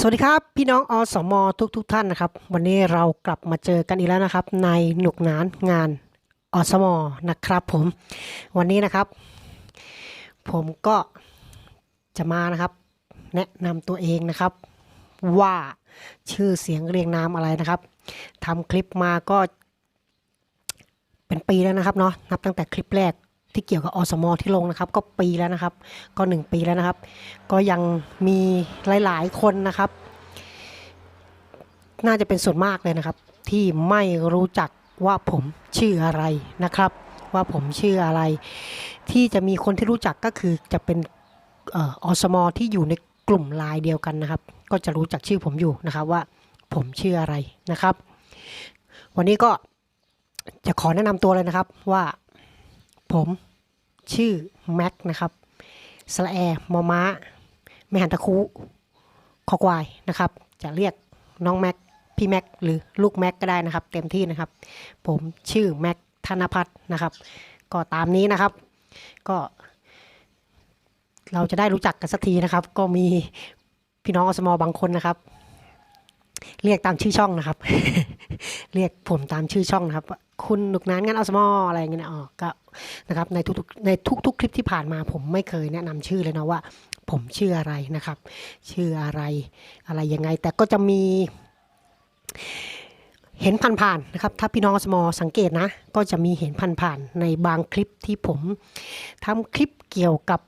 สวัสดีครับ พี่น้องอสมทุกทุกท่านนะครับ วันนี้เรากลับมาเจอกันอีกแล้วนะครับ ในหนุกนานงานอสมนะครับ ผมวันนี้นะครับ ผมก็จะมานะครับ แนะนำตัวเองนะครับ ว่าชื่อเสียงเรียงนามอะไรนะครับทำคลิปมาก็เป็นปีแล้วนะครับเนาะนับตั้งแต่คลิปแรก ที่เกี่ยวกับอสมอที่ลงนะครับ ก็ปีแล้วนะครับ ก็หนึ่งปีแล้วนะครับ ก็ยังมีหลาย ๆ คนนะครับ น่าจะเป็นส่วนมากเลยนะครับ ที่ไม่รู้จักว่าผมชื่ออะไรนะครับ ว่าผมชื่ออะไร ที่จะมีคนที่รู้จักก็คือจะเป็นอสมอที่อยู่ในกลุ่มไลน์เดียวกันนะครับ ก็จะรู้จักชื่อผมอยู่นะครับว่าผมชื่ออะไรนะครับ วันนี้ก็จะขอแนะนำตัวเลยนะครับว่าผม ชื่อแม็กนะครับสระแอมอม้าไม่หันตะคุคอควายนะครับ จะเรียกน้องแม็กพี่แม็กหรือลูกแม็กก็ได้นะครับ เต็มที่นะครับ ผมชื่อแม็กธนพัฒน์นะครับ ก็ตามนี้นะครับ ก็ เราจะได้รู้จักกันสักทีนะครับ ก็มีพี่น้องอสมอบางคนนะครับ เรียกตามชื่อช่องนะครับ เรียกผมตามชื่อช่องนะครับ คุณหนุกนานงานอสมออะไรเงี้ยนะออก็นะครับในทุกๆในทุกๆ คลิปที่ผ่านมาผมไม่เคยแนะนำชื่อเลยนะว่า ผมชื่ออะไรนะครับ ชื่ออะไรอะไรยังไง แต่ก็จะมี เห็นผ่านๆนะครับ ถ้าพี่น้องอสมอสังเกตนะ ก็จะมีเห็นผ่านๆในบางคลิปที่ผมทำคลิปเกี่ยวกับ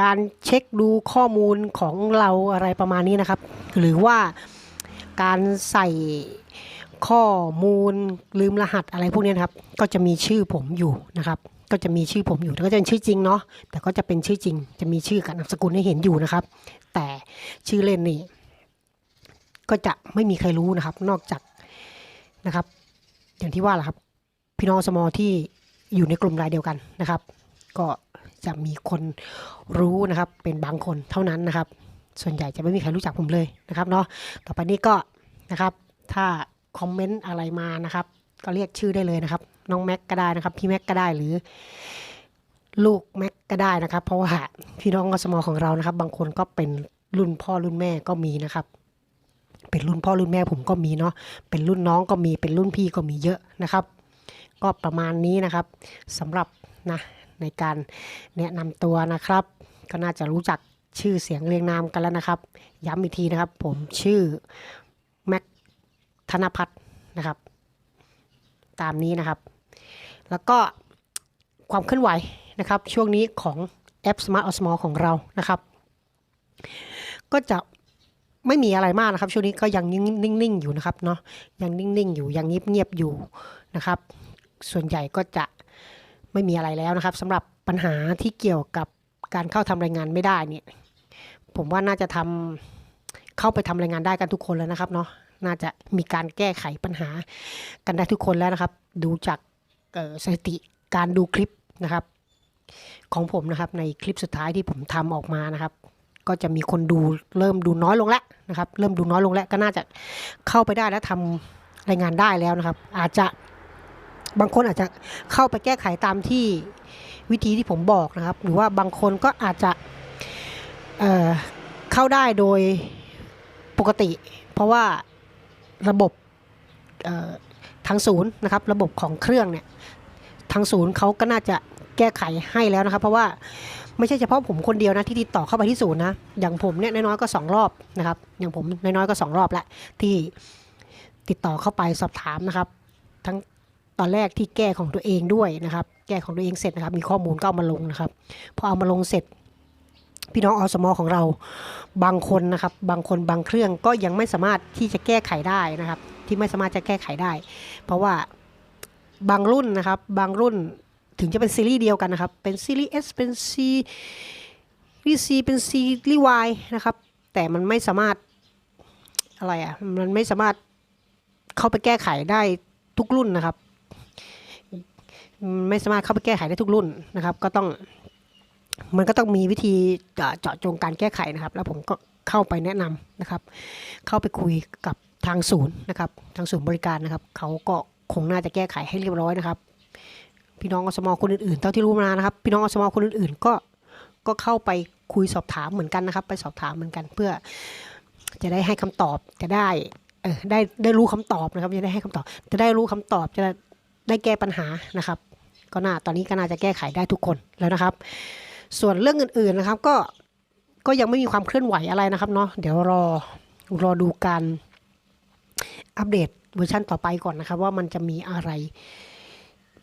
การเช็คดูข้อมูลของเราอะไรประมาณนี้นะครับ หรือว่าการใส่ ข้อมูลลืมรหัสอะไรพวกนี้นะครับก็จะมีชื่อผมอยู่นะครับ ก็จะมีชื่อผมอยู่แต่ก็จะเป็นชื่อจริงเนาะแต่ก็จะเป็นชื่อจริง จะมีชื่อกับนามสกุลให้เห็นอยู่นะครับ แต่ชื่อเล่นนี่ก็จะไม่มีใครรู้นะครับ นอกจากนะครับ อย่างที่ว่าแหละครับ พี่น้องสมอที่อยู่ในกลุ่มรายเดียวกันนะครับ ก็จะมีคนรู้นะครับ เป็นบางคนเท่านั้นนะครับ ส่วนใหญ่จะไม่มีใครรู้จักผมเลยนะครับเนาะต่อไปนี้ก็นะครับ ถ้า คอมเมนต์อะไรมานะครับ ก็เรียกชื่อได้เลยนะครับ น้องแม็กก็ได้นะครับ พี่แม็กก็ได้หรือ ลูกแม็กก็ได้นะครับ เพราะว่าพี่น้องอสมของเรานะครับ บางคนก็เป็นรุ่นพ่อรุ่นแม่ก็มีนะครับ เป็นรุ่นพ่อรุ่นแม่ผมก็มีเนาะเป็นรุ่นน้องก็มีเป็นรุ่นพี่ก็มีเยอะนะครับ ก็ประมาณนี้นะครับสำหรับนะในการแนะนำตัวนะครับ ก็น่าจะรู้จักชื่อเสียงเรียงนามกันแล้วนะครับ ย้ำอีกทีนะครับ ผมชื่อ ธนพัฒน์นะครับ ตามนี้นะครับ แล้วก็ความเคลื่อนไหวนะครับ ช่วงนี้ของแอป Smart Osmo ของเรานะครับ ก็จะไม่มีอะไรมากนะครับ ช่วงนี้ก็ยังนิ่งๆอยู่นะครับเนาะยังนิ่งๆอยู่ยังเงียบๆอยู่นะครับ ส่วนใหญ่ก็จะไม่มีอะไรแล้วนะครับสำหรับปัญหาที่เกี่ยวกับการเข้าทำรายงานไม่ได้เนี่ยผมว่าน่าจะทำเข้าไปทำรายงานได้กันทุกคนแล้วนะครับเนาะ น่าจะมีการแก้ไขปัญหากันได้ทุกคนแล้วนะครับ ดูจากสถิติการดูคลิปนะครับ ของผมนะครับในคลิปสุดท้ายที่ผมทำออกมานะครับ ก็จะมีคนดูเริ่มดูน้อยลงแล้วนะครับ เริ่มดูน้อยลงแล้วก็น่าจะเข้าไปได้และทำรายงานได้แล้วนะครับ อาจจะบางคนอาจจะเข้าไปแก้ไขตามที่วิธีที่ผมบอกนะครับ หรือว่าบางคนก็อาจจะเเข้าได้โดยปกติ เพราะว่า ระบบทางศูนย์นะครับระบบของเครื่องเนี่ยทางศูนย์เขาก็น่าจะแก้ไขให้แล้วนะครับ เพราะว่าไม่ใช่เฉพาะผมคนเดียวนะที่ติดต่อเข้าไปที่ศูนย์นะอย่างผมเนี่ยน้อยๆก็สองรอบนะครับ อย่างผมน้อยๆก็สองรอบแล้วที่ติดต่อเข้าไปสอบถามนะครับ ทั้งตอนแรกที่แก้ของตัวเองด้วยนะครับ แก้ของตัวเองเสร็จนะครับ มีข้อมูลก็เอามาลงนะครับพอเอามาลงเสร็จ พี่น้องอสมอของเราบางคนนะครับ บางคนบางเครื่องก็ยังไม่สามารถที่จะแก้ไขได้นะครับ ที่ไม่สามารถจะแก้ไขได้ เพราะว่าบางรุ่นนะครับ บางรุ่นถึงจะเป็นซีรีส์เดียวกันนะครับ เป็นซีรีส์ S เป็น C รีซีเป็นซีรีส์ Y นะครับ แต่มันไม่สามารถอะไรอะมันไม่สามารถเข้าไปแก้ไขได้ทุกรุ่นนะครับ ไม่สามารถเข้าไปแก้ไขได้ทุกรุ่นนะครับ ก็ต้อง มันก็ต้องมีวิธีเจาะจงการแก้ไขนะครับ แล้วผมก็เข้าไปแนะนำนะครับ เข้าไปคุยกับทางศูนย์นะครับ ทางศูนย์บริการนะครับเขาก็คงน่าจะแก้ไขให้เรียบร้อยนะครับ พี่น้องอสมอคนอื่นๆเท่าที่รู้มานะครับ พี่น้องอสมอคนอื่นๆก็ก็เข้าไปคุยสอบถามเหมือนกันนะครับ ไปสอบถามเหมือนกันเพื่อจะได้ให้คำตอบจะได้เออได้ได้รู้คำตอบนะครับจะได้ให้คำตอบ จะได้รู้คำตอบจะได้แก้ปัญหานะครับ ก็น่าตอนนี้ก็น่าจะแก้ไขได้ทุกคนแล้วนะครับ ส่วนเรื่องอื่นๆนะครับ ก็ก็ยังไม่มีความเคลื่อนไหวอะไรนะครับเนาะเดี๋ยวรอรอดูการอัปเดตเวอร์ชันต่อไปก่อนนะครับ ว่ามันจะมีอะไร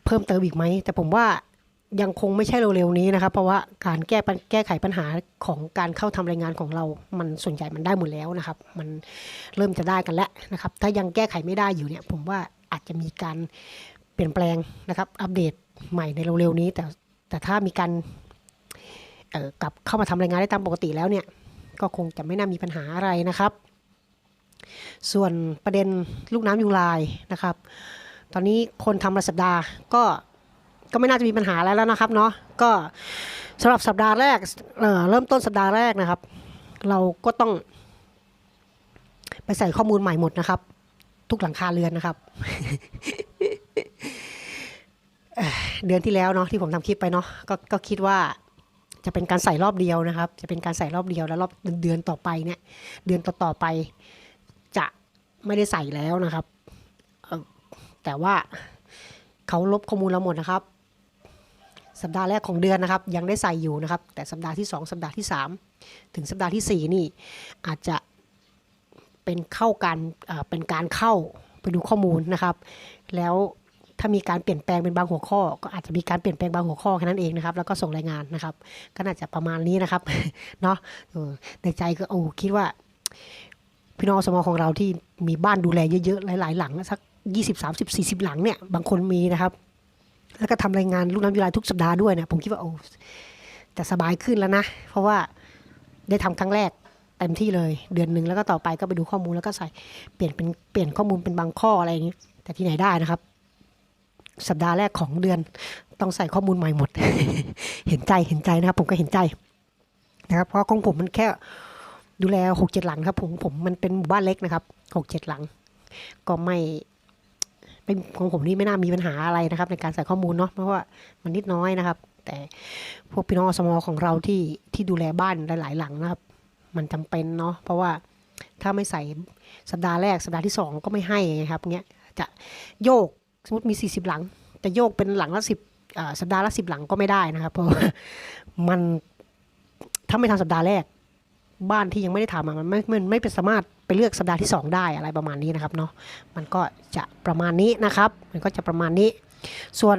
เพิ่มเติมอีกไหม แต่ผมว่ายังคงไม่ใช่เร็วๆนี้นะครับ เพราะว่าการแก้แก้ไขปัญหาของการเข้าทำรายงานของเรา มันส่วนใหญ่มันได้หมดแล้วนะครับ มันเริ่มจะได้กันแล้วนะครับ ถ้ายังแก้ไขไม่ได้อยู่เนี่ย ผมว่าอาจจะมีการเปลี่ยนแปลงนะครับ อัปเดตใหม่ในเร็วๆนี้ แต่แต่ถ้ามีการ กลับเข้ามาทำรายงานได้ตามปกติแล้วเนี่ยก็คงจะไม่น่ามีปัญหาอะไรนะครับ ส่วนประเด็นลูกน้ำยุงลายนะครับ ตอนนี้คนทำรายสัปดาห์ก็ก็ไม่น่าจะมีปัญหาอะไรแล้วนะครับเนาะก็สำหรับสัปดาห์แรกเเริ่มต้นสัปดาห์แรกนะครับ เราก็ต้องไปใส่ข้อมูลใหม่หมดนะครับ ทุกหลังคาเรือนนะครับเอ่อเดือนที่แล้วเนาะที่ผมทำคลิปไปเนาะก็ก็คิดว่า จะเป็นการใส่รอบเดียวนะครับ จะเป็นการใส่รอบเดียวแล้วรอบเดือนต่อไปเนี่ย เดือนต่อๆไป จะไม่ได้ใส่แล้วนะครับ แต่ว่าเขาลบข้อมูลเราหมดนะครับ สัปดาห์แรกของเดือนนะครับ ยังได้ใส่อยู่นะครับ แต่สัปดาห์ที่ 2 สัปดาห์ที่ 3 ถึงสัปดาห์ที่ 4 นี่อาจจะเป็นเข้าการเป็นการเข้าไปดูข้อมูลนะครับ แล้ว ถ้ามีการเปลี่ยนแปลงเป็นบางหัวข้อ ก็อาจจะมีการเปลี่ยนแปลงบางหัวข้อแค่นั้นเองนะครับ แล้วก็ส่งรายงานนะครับ ก็น่าจะประมาณนี้นะครับ เนาะในใจก็โอ้คิดว่า พี่น้องสมอของเราที่มีบ้านดูแลเยอะๆ หลาย ๆ หลังสักยี่สิบสามสิบสี่สิบหลังเนี่ย บางคนมีนะครับ แล้วก็ทำรายงานลูกน้ำยุไรทุกสัปดาห์ด้วยเนี่ย ผมคิดว่าโอ้จะสบายขึ้นแล้วนะ เพราะว่าได้ทำครั้งแรกเต็มที่เลยเดือนหนึ่งแล้วก็ต่อไปก็ไปดูข้อมูลแล้วก็ใส่เปลี่ยนเป็นเปลี่ยนข้อมูลเป็นบางข้ออะไรอย่างนี้แต่ที่ไหนได้นะครับ สัปดาห์แรกของเดือน ต้องใส่ข้อมูลใหม่หมด เห็นใจเห็นใจนะครับ ผมก็เห็นใจนะครับ เพราะของผมมันแค่ดูแลหกเจ็ดหลังครับ ผมผมมันเป็นหมู่บ้านเล็กนะครับหกเจ็ดหลัง ก็ไม่เป็นของผมนี่ไม่น่ามีปัญหาอะไรนะครับ ในการใส่ข้อมูลเนาะเพราะว่ามันนิดน้อยนะครับ แต่พวกพี่น้องอสมของเราที่ที่ดูแลบ้านหลาย ๆ หลังนะครับ มันจำเป็นเนาะเพราะว่าถ้าไม่ใส่สัปดาห์แรกสัปดาห์ที่สองก็ไม่ให้ไงครับเงี้ยจะโยก สมมติมีสี่สิบหลังจะโยกเป็นหลังละสิบสัปดาห์ละสิบหลังก็ไม่ได้นะครับ เพราะมันถ้าไม่ทำสัปดาห์แรก บ้านที่ยังไม่ได้ทำมันไม่มันไม่เป็นสามารถไปเลือกสัปดาห์ที่ 2 ได้อะไรประมาณนี้นะครับเนาะมันก็จะประมาณนี้นะครับ มันก็จะประมาณนี้ ส่วน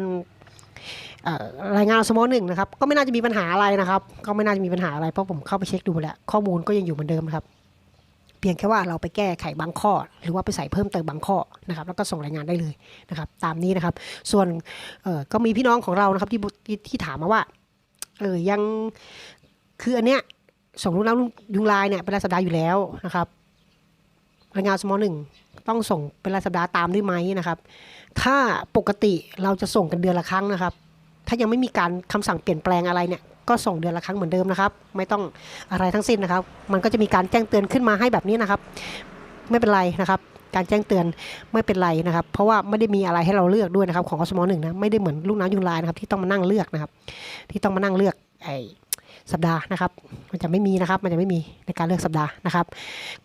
รายงานสมอหนึ่งนะครับ ก็ไม่น่าจะมีปัญหาอะไรนะครับ ก็ไม่น่าจะมีปัญหาอะไรเพราะผมเข้าไปเช็คดูแล้ว ข้อมูลก็ยังอยู่เหมือนเดิมครับ เพียงแค่ว่าเราไปแก้ไขบางข้อ หรือว่าไปใส่เพิ่มเติมบางข้อนะครับแล้วก็ส่งรายงานได้เลยนะครับ ตามนี้นะครับ ส่วนก็มีพี่น้องของเรานะครับที่ที่ที่ถามมาว่าเออยังคืออันเนี้ยส่งลูกน้ำยุงลายเนี่ยเป็นรายสัปดาห์อยู่แล้วนะครับรายงานสมอหนึ่งต้องส่งเป็นรายสัปดาห์ตามด้วยไหมนะครับ ถ้าปกติเราจะส่งกันเดือนละครั้งนะครับ ถ้ายังไม่มีการคำสั่งเปลี่ยนแปลงอะไรเนี่ย ก็ส่งเดือนละครั้งเหมือนเดิมนะครับ ไม่ต้องอะไรทั้งสิ้นนะครับ มันก็จะมีการแจ้งเตือนขึ้นมาให้แบบนี้นะครับ ไม่เป็นไรนะครับการแจ้งเตือนไม่เป็นไรนะครับ เพราะว่าไม่ได้มีอะไรให้เราเลือกด้วยนะครับ ของอสมอหนึ่งนะไม่ได้เหมือนลูกน้ำยุงลายนะครับที่ต้องมานั่งเลือกนะครับ ที่ต้องมานั่งเลือกไอสัปดาห์นะครับ มันจะไม่มีนะครับ มันจะไม่มีในการเลือกสัปดาห์นะครับ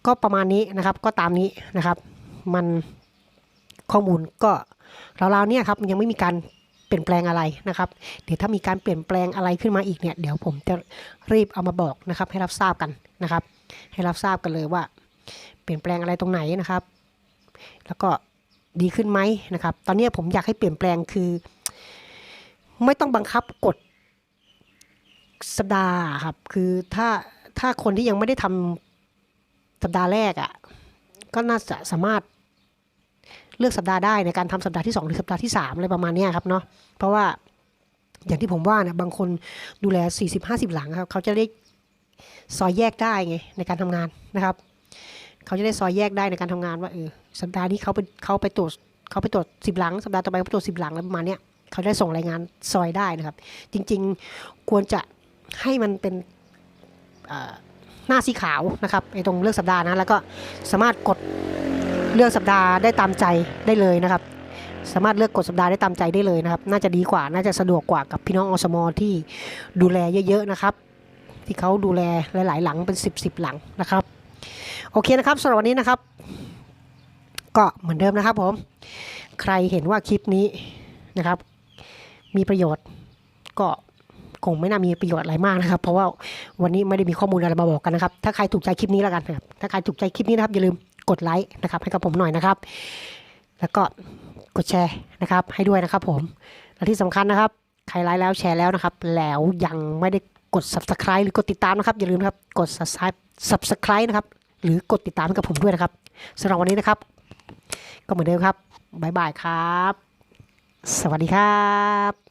ก็ประมาณนี้นะครับก็ตามนี้นะครับ มันข้อมูลก็ราวๆเนี่ยครับยังไม่มีการ เปลี่ยนแปลงอะไรนะครับ เดี๋ยวถ้ามีการเปลี่ยนแปลงอะไรขึ้นมาอีกเนี่ยเดี๋ยวผมจะรีบเอามาบอกนะครับ ให้รับทราบกันนะครับ ให้รับทราบกันเลยว่า เปลี่ยนแปลงอะไรตรงไหนนะครับ แล้วก็ดีขึ้นไหมนะครับ ตอนนี้ผมอยากให้เปลี่ยนแปลงคือ ไม่ต้องบังคับกดสัปดาห์ครับคือถ้าถ้าคนที่ยังไม่ได้ทำสัปดาห์แรกอะ่ะก็น่าจะสามารถ เลือกสัปดาห์ได้ในการทำสัปดาห์ที่ 2 หรือสัปดาห์ที่3อะไรประมาณนี้ครับเนาะเพราะว่าอย่างที่ผมว่าเนี่ยบางคนดูแล 40-50 หลังครับเขาจะได้ซอยแยกได้ไงในการทำงานนะครับเขาจะได้ซอยแยกได้ในการทำงานว่าเออสัปดาห์นี้เขาไปเขาไปตรวจเขาไปตรวจสิบหลัง สัปดาห์ต่อไปเขาตรวจสิบหลังอะไรประมาณเนี้ยเขาได้ส่งรายงานซอยได้นะครับ จริง ๆ ควรจะให้มันเป็นออ หน้าสีขาวนะครับไอ้ตรงเลือกสัปดาห์นะแล้วก็สามารถกดเลือกสัปดาห์ได้ตามใจได้เลยนะครับ สามารถเลือกกดสัปดาห์ได้ตามใจได้เลยนะครับ น่าจะดีกว่าน่าจะสะดวกกว่ากับพี่น้องอสมอที่ดูแลเยอะๆนะครับ ที่เขาดูแลหลายๆ หลังเป็น 10บสหลังนะครับ โอเคนะครับสำหรับวันนี้นะครับ ก็เหมือนเดิมนะครับผมใครเห็นว่าคลิปนี้นะครับ มีประโยชน์ก็ คงไม่น่ามีประโยชน์อะไรมากนะครับ เพราะว่าวันนี้ไม่ได้มีข้อมูลอะไรมาบอกกันนะครับ ถ้าใครถูกใจคลิปนี้แล้วกันนะครับ ถ้าใครถูกใจคลิปนี้นะครับอย่าลืมกดไลค์นะครับให้กับผมหน่อยนะครับ แล้วก็กดแชร์นะครับ ให้ด้วยนะครับผม และที่สำคัญนะครับ ใครไลค์แล้วแชร์แล้วนะครับ แล้วยังไม่ได้กด subscribe หรือกดติดตามนะครับ อย่าลืมครับกด subscribe subscribe นะครับ หรือกดติดตามกับผมด้วยนะครับสำหรับวันนี้นะครับ ก็เหมือนเดิมครับบ๊ายบายครับ สวัสดีครับ